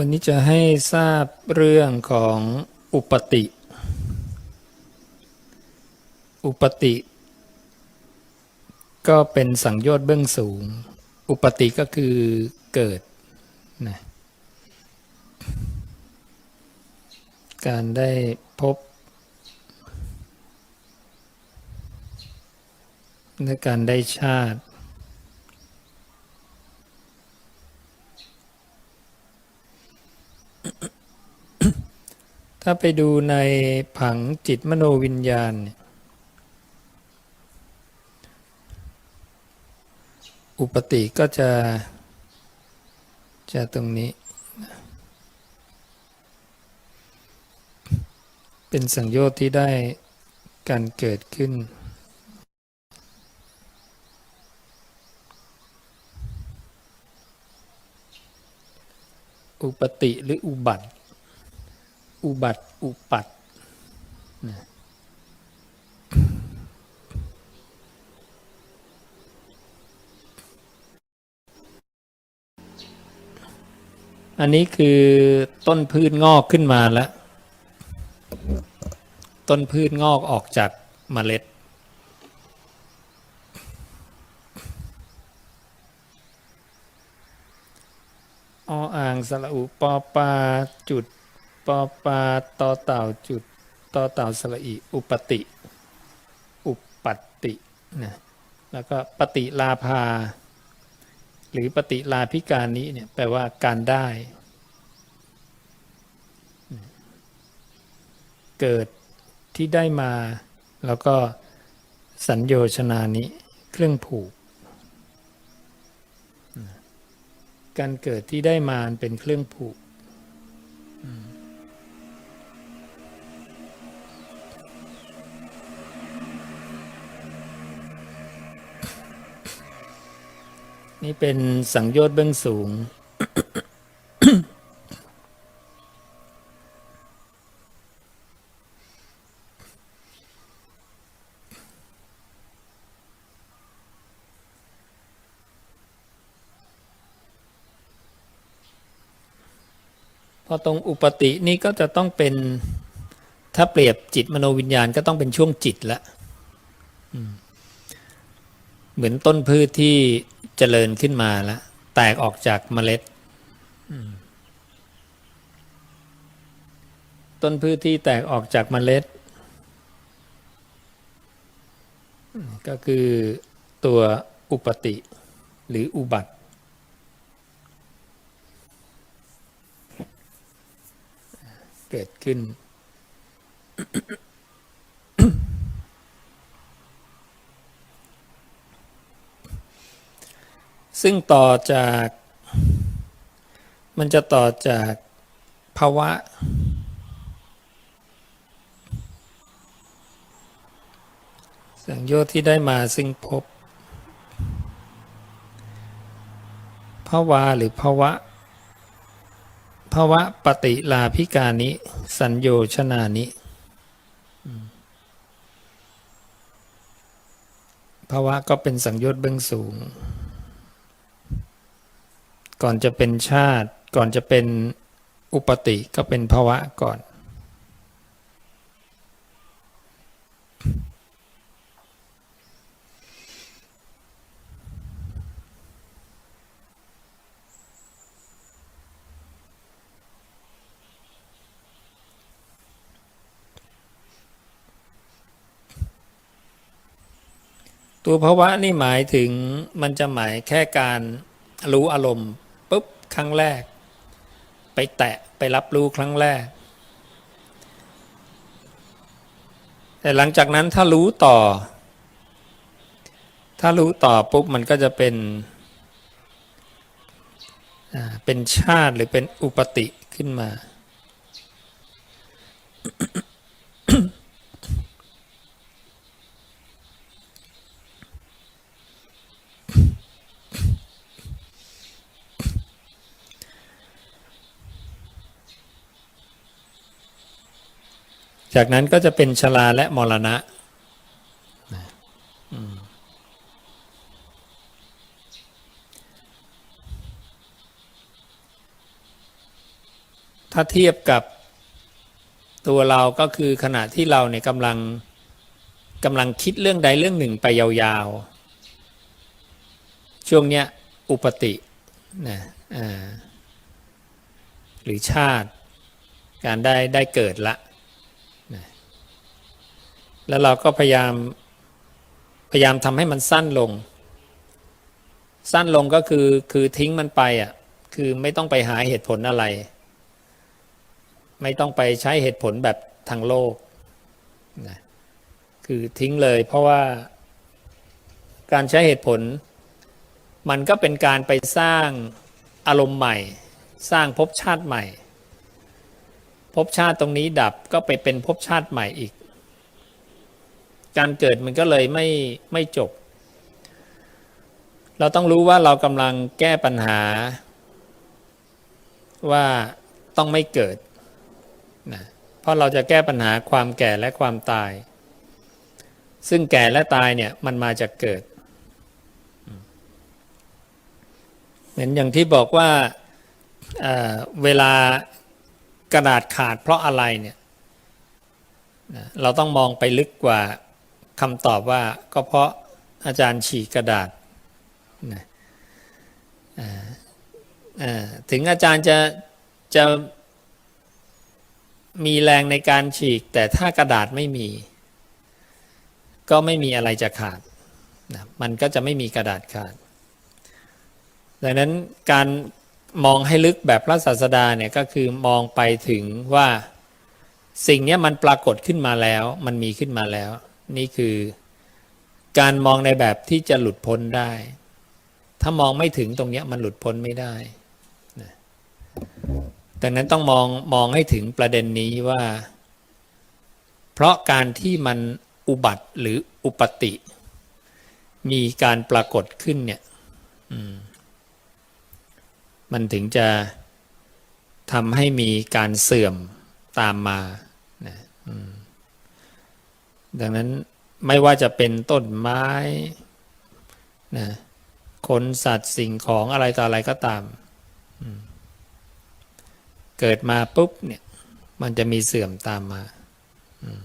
วันนี้จะให้ทราบเรื่องของอุปติ อุปติ ก็เป็นสังโยชน์เบื้องสูง อุปติก็คือเกิดนะการได้พบ และการได้ชาติ ถ้าไปดูในผังจิตมโนวิญญาณ อุปติก็จะจะตรงนี้ เป็นสังโยชน์ที่ได้การเกิดขึ้น อุปติหรืออุบัติ อุบัติ อุปัตนะอันนี้คือต้นพืชงอกขึ้นมาแล้ว ต้นพืชงอกออกจากเมล็ด ออ่างสระอุปอปาจุดปอปาตอเต่าจุดตอเต่าสระอีอุปติ อุปปตินะแล้วก็ปฏิลาภา หรือปฏิลาภิการนี้เนี่ยแปลว่าการได้ เกิดที่ได้มา แล้วก็สัญโยชนานี้เครื่องผูก การเกิดที่ได้มานเป็นเครื่องผูกนี่เป็นสังโยชน์เบื้องสูง พอตรงอุปตินี่ก็จะต้องเป็นถ้าเปรียบจิตมโนวิญญาณก็ต้องเป็นช่วงจิตละเหมือนต้นพืชที่เจริญขึ้นมาแล้วแตกออกจากเมล็ดต้นพืชที่แตกออกจากเมล็ด ก็คือตัวอุปติหรืออุบัติ เกิดขึ้น ซึ่งต่อจาก มันจะต่อจากภาวะ สังโยชน์ที่ได้มาซึ่งพบภาวะหรือภาวะ ภาวะปฏิลาภิการนิ สัญโยชนานิภาวะก็เป็นสังโยชน์เบื้องสูง ก่อนจะเป็นชาติ ก่อนจะเป็นอุปติก็เป็นภาวะก่อน ตัวภาวะนี่หมายถึงมันจะหมายแค่การรู้อารมณ์ปุ๊บครั้งแรก ไปแตะไปรับรู้ครั้งแรก แต่หลังจากนั้นถ้ารู้ต่อ ถ้ารู้ต่อปุ๊บมันก็จะเป็นเป็นชาติหรือเป็นอุปติขึ้นมา จากนั้นก็จะเป็นชราและมรณะถ้าเทียบกับตัวเราก็คือขณะที่เราเนี่ยกำลังกำลังคิดเรื่องใดเรื่องหนึ่งไปยาวๆ ช่วงเนี้ยอุปตินะหรือชาติ การได้ได้เกิดละ แล้วเราก็พยายามพยายามทำให้มันสั้นลง สั้นลงก็คือคือทิ้งมันไปอะคือไม่ต้องไปหาเหตุผลอะไร ไม่ต้องไปใช้เหตุผลแบบทางโลกนะคือทิ้งเลยเพราะว่าการใช้เหตุผล มันก็เป็นการไปสร้างอารมณ์ใหม่ สร้างภพชาติใหม่ภพชาติตรงนี้ดับก็ไปเป็นภพชาติใหม่อีก การเกิดมันก็เลยไม่ไม่จบ เราต้องรู้ว่าเรากำลังแก้ปัญหา ว่าต้องไม่เกิดนะเพราะเราจะแก้ปัญหาความแก่และความตาย ซึ่งแก่และตายเนี่ยมันมาจากเกิด เหมือนอย่างที่บอกว่าเเวลากระดาษขาดเพราะอะไรเนี่ยเราต้องมองไปลึกกว่า คำตอบว่าก็เพราะอาจารย์ฉีกกระดาษนะถึงอาจารย์จะจะมีแรงในการฉีก แต่ถ้ากระดาษไม่มี ก็ไม่มีอะไรจะขาดนะมันก็จะไม่มีกระดาษขาด ดังนั้นการมองให้ลึกแบบพระศาสดาเนี่ยก็คือมองไปถึงว่าสิ่งนี้มันปรากฏขึ้นมาแล้ว มันมีขึ้นมาแล้ว นี่คือ การมองในแบบที่จะหลุดพ้นได้ ถ้ามองไม่ถึงตรงนี้มันหลุดพ้นไม่ได้ดังนั้นต้องมองมองให้ถึงประเด็นนี้ว่า เพราะการที่มันอุบัติหรืออุปติ มีการปรากฏขึ้นเนี่ยมมันถึงจะทำให้มีการเสื่อมตามมานะอืม ดังนั้นไม่ว่าจะเป็นต้นไม้นะคนสัตว์สิ่งของอะไรต่ออะไรก็ตาม เกิดมาปุ๊บเนี่ย มันจะมีเสื่อมตามมา อืม